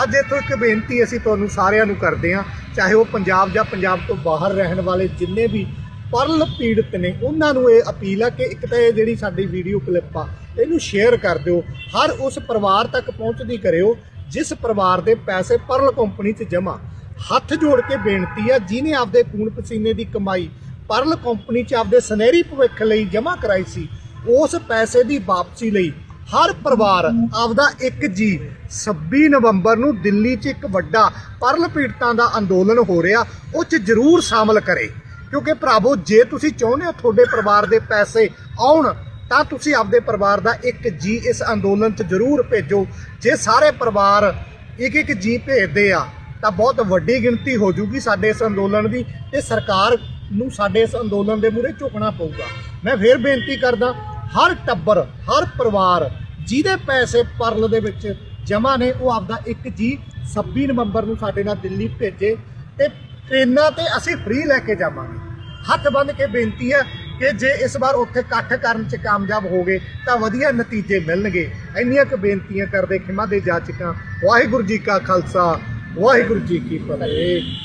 ਅੱਜ ਇੱਥੋਂ ਇੱਕ ਬੇਨਤੀ ਅਸੀਂ ਤੁਹਾਨੂੰ ਸਾਰਿਆਂ ਨੂੰ ਕਰਦੇ ਹਾਂ, ਚਾਹੇ ਉਹ ਪੰਜਾਬ ਜਾਂ ਪੰਜਾਬ ਤੋਂ ਬਾਹਰ ਰਹਿਣ ਵਾਲੇ ਜਿੰਨੇ ਵੀ ਪਰਲ ਪੀੜਤ ਨੇ, ਉਹਨਾਂ ਨੂੰ ਇਹ ਅਪੀਲ ਆ ਕਿ ਇੱਕ ਤਾਂ ਇਹ ਜਿਹੜੀ ਸਾਡੀ ਵੀਡੀਓ ਕਲਿੱਪ ਆ, ਇਹਨੂੰ ਸ਼ੇਅਰ ਕਰ ਦਿਓ। ਹਰ ਉਸ ਪਰਿਵਾਰ ਤੱਕ ਪਹੁੰਚਦੀ ਕਰਿਓ, ਜਿਸ ਪਰਿਵਾਰ ਦੇ ਪੈਸੇ ਪਰਲ ਕੰਪਨੀ 'ਚ ਜਮ੍ਹਾਂ। ਹੱਥ ਜੋੜ ਕੇ ਬੇਨਤੀ ਆ ਜਿਨੇ ਆਪਦੇ ਖੂਨ ਪਸੀਨੇ ਦੀ ਕਮਾਈ ਪਰਲ ਕੰਪਨੀ 'ਚ ਆਪਦੇ ਸੁਨਹਿਰੀ ਭਵਿੱਖ ਲਈ ਜਮ੍ਹਾਂ ਕਰਾਈ ਸੀ, ਉਸ ਪੈਸੇ ਦੀ ਵਾਪਸੀ ਲਈ ਹਰ ਪਰਿਵਾਰ ਆਪਦਾ ਇੱਕ ਜੀ। 26 ਨਵੰਬਰ ਨੂੰ ਦਿੱਲੀ 'ਚ ਇੱਕ ਵੱਡਾ ਪਰਲ ਪੀੜਤਾਂ ਦਾ ਅੰਦੋਲਨ ਹੋ ਰਿਹਾ, ਉਹ 'ਚ ਜ਼ਰੂਰ ਸ਼ਾਮਲ ਕਰੇ। ਕਿਉਂਕਿ ਭਰਾਵੋ, ਜੇ ਤੁਸੀਂ ਚਾਹੁੰਦੇ ਹੋ ਤੁਹਾਡੇ ਪਰਿਵਾਰ ਦੇ ਪੈਸੇ ਆਉਣ, ਤਾਂ ਤੁਸੀਂ ਆਪਦੇ ਪਰਿਵਾਰ ਦਾ ਇੱਕ ਜੀ ਇਸ ਅੰਦੋਲਨ 'ਚ ਜ਼ਰੂਰ ਭੇਜੋ। ਜੇ ਸਾਰੇ ਪਰਿਵਾਰ ਇੱਕ ਇੱਕ ਜੀ ਭੇਜਦੇ ਆ, ਤਾਂ ਬਹੁਤ ਵੱਡੀ ਗਿਣਤੀ ਹੋ ਜੂਗੀ ਸਾਡੇ ਇਸ ਅੰਦੋਲਨ ਦੀ ਤੇ ਸਰਕਾਰ ਨੂੰ ਸਾਡੇ ਇਸ ਅੰਦੋਲਨ ਦੇ ਮੂਹਰੇ ਝੁਕਣਾ ਪਊਗਾ। ਮੈਂ ਫੇਰ ਬੇਨਤੀ ਕਰਦਾ, ਹਰ ਟੱਬਰ, ਹਰ ਪਰਿਵਾਰ ਜਿਹਦੇ ਪੈਸੇ ਪਰਲ ਦੇ ਵਿੱਚ ਜਮ੍ਹਾਂ ਨੇ, ਉਹ ਆਪਦਾ ਇੱਕ ਜੀ 26 ਨਵੰਬਰ ਨੂੰ ਸਾਡੇ ਨਾਲ ਦਿੱਲੀ ਭੇਜੇ। ਤੇ ਟ੍ਰੇਨਾਂ ਤੇ ਅਸੀਂ ਫ੍ਰੀ ਲੈ ਕੇ ਜਾਵਾਂਗੇ। ਹੱਥ ਬੰਨ ਕੇ ਬੇਨਤੀ ਹੈ ਕਿ ਜੇ ਇਸ ਵਾਰ ਉੱਥੇ ਇਕੱਠ ਕਰਨ 'ਚ ਕਾਮਯਾਬ ਹੋ ਗਏ ਤਾਂ ਵਧੀਆ ਨਤੀਜੇ ਮਿਲਣਗੇ। ਇੰਨੀਆਂ ਕੁ ਬੇਨਤੀਆਂ ਕਰਦੇ ਖਿਮਾ ਦੇ ਜਾਚਕਾਂ। ਵਾਹਿਗੁਰੂ ਜੀ ਕਾ ਖਾਲਸਾ, ਵਾਹਿਗੁਰੂ ਜੀ ਕੀ ਫਤਿਹ।